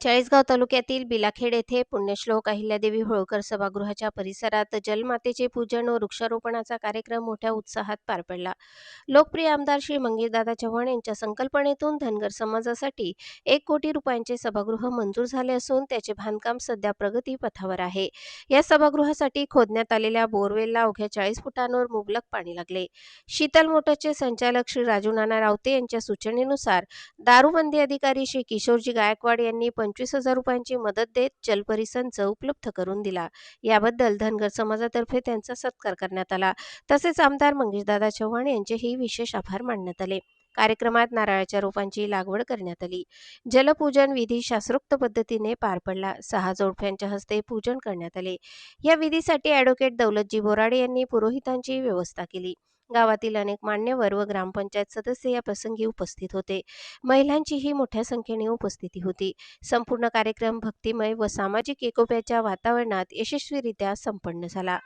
चाळीसगाव तालुक्यातील बिलाखेड येथे पुण्यश्लोक अहिल्यादेवी होळकर सभागृहाच्या परिसरात जलमातेचे पूजन व वृक्षारोपणाचा कार्यक्रम मोठ्या उत्साहात पार पडला. लोकप्रिय आमदार श्री मंगेशदादा चव्हाण यांच्या संकल्पनेतून धनगर समाजासाठी एक कोटी रुपयांचे सभागृह मंजूर झाले असून त्याचे बांधकाम सध्या प्रगती पथावर आहे. या सभागृहासाठी खोदण्यात आलेल्या बोरवेलला अवघ्या चाळीस फुटांवर मुबलक पाणी लागले. शीतल मोटरचे संचालक श्री राजू नाना रावते यांच्या सूचनेनुसार दारूबंदी अधिकारी श्री किशोरजी गायकवाड यांनी पंचवीस हजार रुपयांची मदत देत जलपरी संच उपलब्ध करून दिला. याबद्दल धनगर समाजातर्फे त्यांचा सत्कार करण्यात आला. तसेच आमदार मंगेशदादा चव्हाण यांचेही विशेष आभार मानण्यात आले. कार्यक्रमात नारळाच्या रोपांची लागवड करण्यात आली. जलपूजन विधी शास्त्रोक्त पद्धतीने पार पडला. सहा जोडप्यांच्या हस्ते पूजन करण्यात आले. या विधीसाठी ॲडव्होकेट दौलतजी बोराडे यांनी पुरोहितांची व्यवस्था केली. गावातील अनेक मान्यवर व ग्रामपंचायत सदस्य या प्रसंगी उपस्थित होते. महिलांचीही मोठ्या संख्येने उपस्थिती होती. संपूर्ण कार्यक्रम भक्तिमय व सामाजिक एकोप्याच्या वातावरणात यशस्वीरित्या संपन्न झाला.